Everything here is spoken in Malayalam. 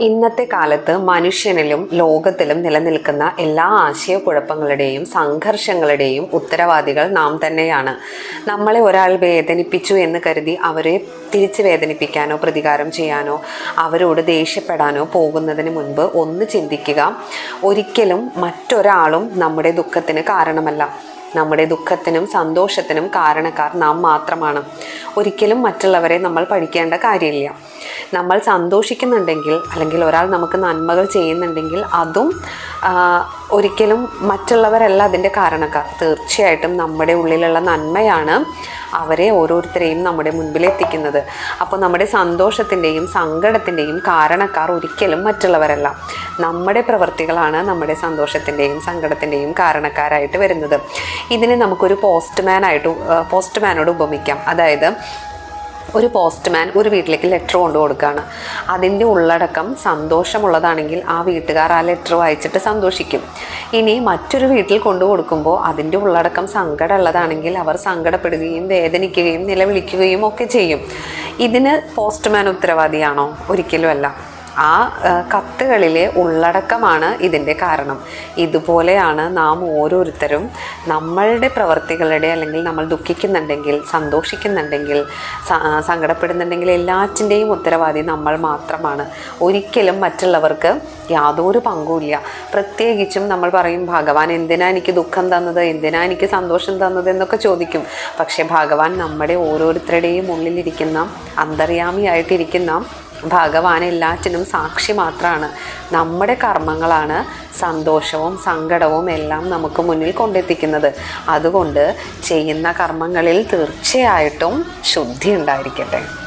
ഇന്നത്തെ കാലത്ത് മനുഷ്യനിലും ലോകത്തിലും നിലനിൽക്കുന്ന എല്ലാ ആശയക്കുഴപ്പങ്ങളുടെയും സംഘർഷങ്ങളുടെയും ഉത്തരവാദികൾ നാം തന്നെയാണ്. നമ്മളെ ഒരാൾ വേദനിപ്പിച്ചു എന്ന് കരുതി അവരെ തിരിച്ച് വേദനിപ്പിക്കാനോ പ്രതികാരം ചെയ്യാനോ അവരോട് ദേഷ്യപ്പെടാനോ പോകുന്നതിന് മുൻപ് ഒന്ന് ചിന്തിക്കുക ഒരിക്കലും മറ്റൊരാളും നമ്മുടെ ദുഃഖത്തിന് കാരണമല്ല. നമ്മുടെ ദുഃഖത്തിനും സന്തോഷത്തിനും കാരണക്കാർ നാം മാത്രമാണ്. ഒരിക്കലും മറ്റുള്ളവരെ നമ്മൾ പഠിക്കേണ്ട കാര്യമില്ല. നമ്മൾ സന്തോഷിക്കുന്നുണ്ടെങ്കിൽ അല്ലെങ്കിൽ ഒരാൾ നമുക്ക് നന്മകൾ ചെയ്യുന്നുണ്ടെങ്കിൽ അതും ഒരിക്കലും മറ്റുള്ളവരല്ല അതിന്റെ കാരണക്കാർ. തീർച്ചയായിട്ടും നമ്മുടെ ഉള്ളിലുള്ള നന്മയാണ് അവരെ ഓരോരുത്തരെയും നമ്മുടെ മുൻപിൽ എത്തിക്കുന്നത് അപ്പോൾ നമ്മുടെ സന്തോഷത്തിന്റെയും സങ്കടത്തിന്റെയും കാരണക്കാർ ഒരിക്കലും മറ്റുള്ളവരല്ല. നമ്മുടെ പ്രവൃത്തികളാണ് നമ്മുടെ സന്തോഷത്തിന്റെയും സങ്കടത്തിന്റെയും കാരണക്കാരായിട്ട് വരുന്നത്. ഇതിനെ നമുക്കൊരു പോസ്റ്റ്മാനായിട്ട് പോസ്റ്റ്മാനോട് ഉപമിക്കാം. അതായത് ഒരു പോസ്റ്റ്മാൻ ഒരു വീട്ടിലേക്ക് ലെറ്റർ കൊണ്ടു കൊടുക്കുകയാണ് അതിന്റെ ഉള്ളടക്കം സന്തോഷമുള്ളതാണെങ്കിൽ ആ വീട്ടുകാർ ആ ലെറ്റർ വായിച്ചിട്ട് സന്തോഷിക്കും. ഇനി മറ്റൊരു വീട്ടിൽ കൊണ്ടു കൊടുക്കുമ്പോൾ അതിന്റെ ഉള്ളടക്കം സങ്കടമുള്ളതാണെങ്കിൽ അവർ സങ്കടപ്പെടുകയും വേദനിക്കുകയും നിലവിളിക്കുകയും ഒക്കെ ചെയ്യും. ഇതിന് പോസ്റ്റ്മാൻ ഉത്തരവാദിയാണോ? ഒരിക്കലും അല്ല ആ കത്തുകളിലെ ഉള്ളടക്കമാണ് ഇതിന്റെ കാരണം. ഇതുപോലെയാണ് നാം ഓരോരുത്തരും നമ്മളുടെ പ്രവർത്തികളുടെ അല്ലെങ്കിൽ നമ്മൾ ദുഃഖിക്കുന്നുണ്ടെങ്കിൽ സന്തോഷിക്കുന്നുണ്ടെങ്കിൽ സങ്കടപ്പെടുന്നുണ്ടെങ്കിൽ എല്ലാറ്റിന്റെയും ഉത്തരവാദി നമ്മൾ മാത്രമാണ്. ഒരിക്കലും മറ്റുള്ളവർക്ക് യാതൊരു പങ്കുമില്ല പ്രത്യേകിച്ചും നമ്മൾ പറയും ഭഗവാൻ എന്തിനാ എനിക്ക് ദുഃഖം തന്നത്? എന്തിനാ എനിക്ക് സന്തോഷം തന്നത്? എന്നൊക്കെ ചോദിക്കും. പക്ഷേ ഭഗവാൻ നമ്മുടെ ഓരോരുത്തരുടെയും ഉള്ളിലിരിക്കുന്ന അന്തര്യാമിയായിട്ടിരിക്കുന്ന ഭഗവാൻ എല്ലാറ്റിനും സാക്ഷി മാത്രമാണ് നമ്മുടെ കർമ്മങ്ങളാണ് സന്തോഷവും സങ്കടവും എല്ലാം നമുക്ക് മുന്നിൽ കൊണ്ടെത്തിക്കുന്നത്. അതുകൊണ്ട് ചെയ്യുന്ന കർമ്മങ്ങളിൽ തീർച്ചയായിട്ടും ശുദ്ധി ഉണ്ടായിരിക്കട്ടെ.